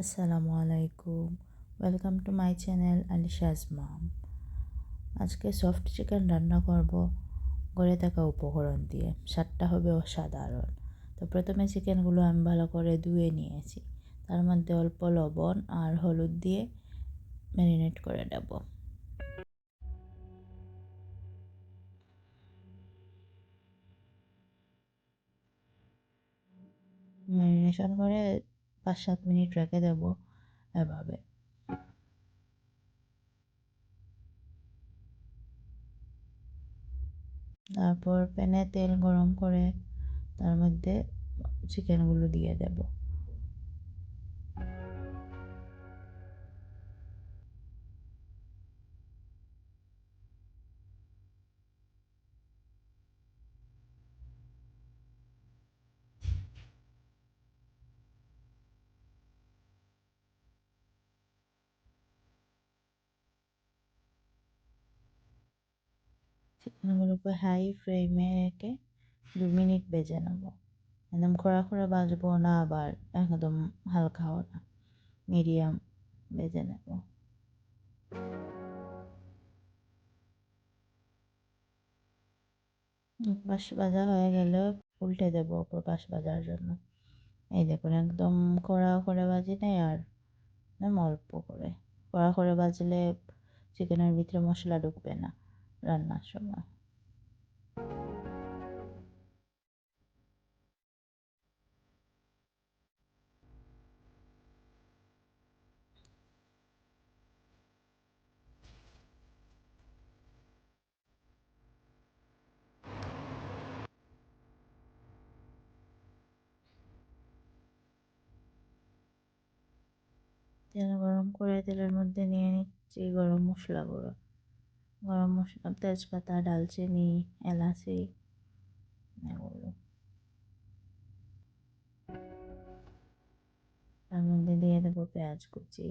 আসসালামু আলাইকুম। Welcome to my channel Alisha's mom আজকে সফট চিকেন রান্না করব, গড়ে থাকা উপকরণ দিয়ে। স্বাদটা হবে অসাধারণ। তো প্রথমে চিকেনগুলো আমি ভালো করে ধুয়ে নিয়েছি। তার মধ্যে অল্প লবণ আর হলুদ দিয়ে ম্যারিনেট করে নেব। ম্যারিনেশন করে পাঁচ সাত মিনিট রেখে দেব এভাবে। তারপর প্যানে তেল গরম করে তার মধ্যে চিকেনগুলো দিয়ে দেব। চিকেনগুলোকে হাই ফ্লেমে রেখে দু মিনিট ভেজে নেব। একদম খোড়া খোড়া বাজবো না আবার একদম হালকাও না মিডিয়াম ভেজে নেব। পাশ ভাজা হয়ে গেলে উল্টে দেবো অপর পাশ ভাজার জন্য। এই দেখুন একদম কড়া করে ভাজি নেই আর অল্প করে কড়া করে ভাজলে চিকেনের ভিতরে মশলা ঢুকবে না। রান্নার সময়। তেল গরম করে তেলের মধ্যে নিয়ে নিচ্ছি গরম মশলা গুঁড়ো। গরম মশলা তেজপাতা ডালচিনি এলাচি এগুলো। তার মধ্যে দিয়ে দেবো পেঁয়াজ কুচি।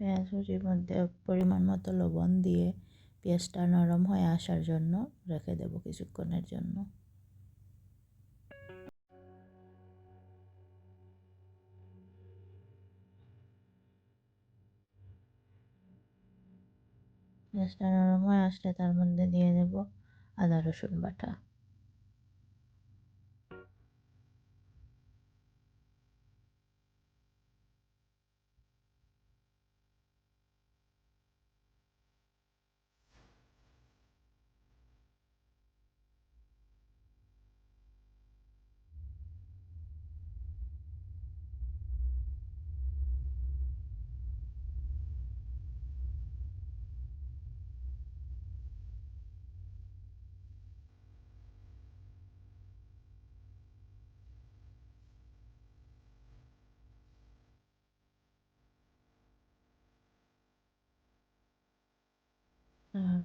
পেঁয়াজ মধ্যে পরিমাণ মতো লবণ দিয়ে পেঁয়াজটা নরম হয়ে আসার জন্য রেখে দেবো কিছুক্ষণের জন্য। পেঁয়াজটা নরম হয়ে আসলে তার মধ্যে দিয়ে দেব আদা রসুন বাটা।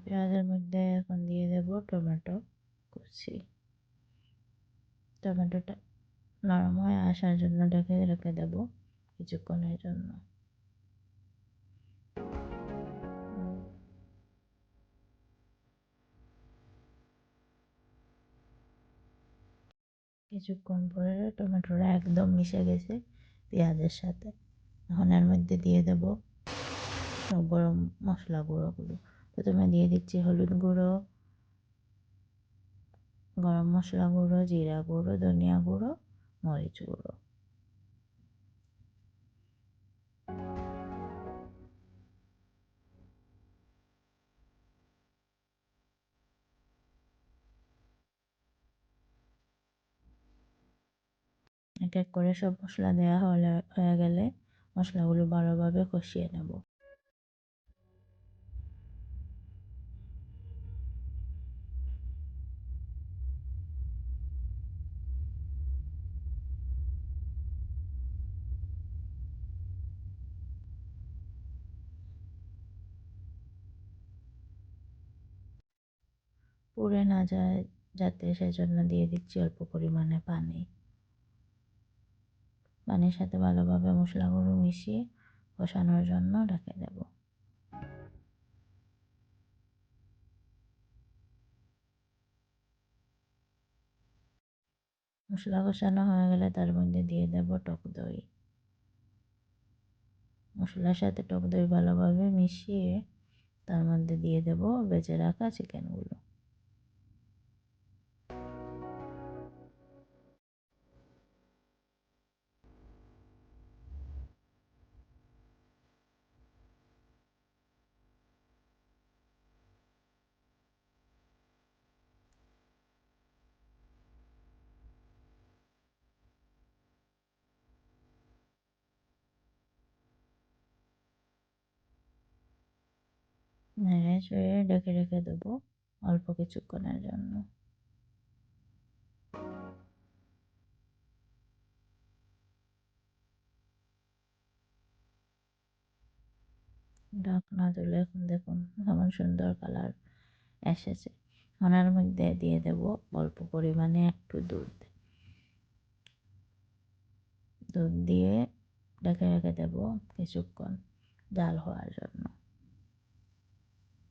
পেঁয়াজের মধ্যে এখন দিয়ে দেব টমেটো কুচি। টমেটোটা নরম হয়ে আসার জন্য ঢেকে রেখে দেব কিছুক্ষণের জন্য। কিছুক্ষণ পরে টমেটোটা একদম মিশে গেছে পেঁয়াজের সাথে। এখন এর মধ্যে দিয়ে দেব গরম মশলা গুঁড়োগুলো। প্রথমে দিয়ে দিচ্ছি হলুদ গুঁড়ো, গরম মশলা গুঁড়ো, জিরা গুঁড়ো, ধনিয়া গুঁড়ো, মরিচ গুঁড়ো। এক এক করে সব মশলা দেওয়া হলে হয়ে গেলে মশলাগুলো ভালোভাবে কষিয়ে নেব। পুড়ে না যায় যাতে সেজন্য দিয়ে দিচ্ছি অল্প পরিমাণে পানি। পানির সাথে ভালোভাবে মশলাগুলো মিশিয়ে কষানোর জন্য ঢেকে দেব। মশলা কষানো হয়ে গেলে তার মধ্যে দিয়ে দেব টক দই। মশলার সাথে টক দই ভালোভাবে মিশিয়ে তার মধ্যে দিয়ে দেব বেজে রাখা চিকেনগুলো। নেড়ে ঢেকে রেখে দেবো অল্প কিছুক্ষণের জন্য। ঢাকনা তুলে এখন দেখুন, কেমন সুন্দর কালার এসেছে। ওনার মধ্যে দিয়ে দেব অল্প পরিমাণে একটু দুধ। দুধ দিয়ে ঢেকে রেখে দেবো কিছুক্ষণ জাল হওয়ার জন্য।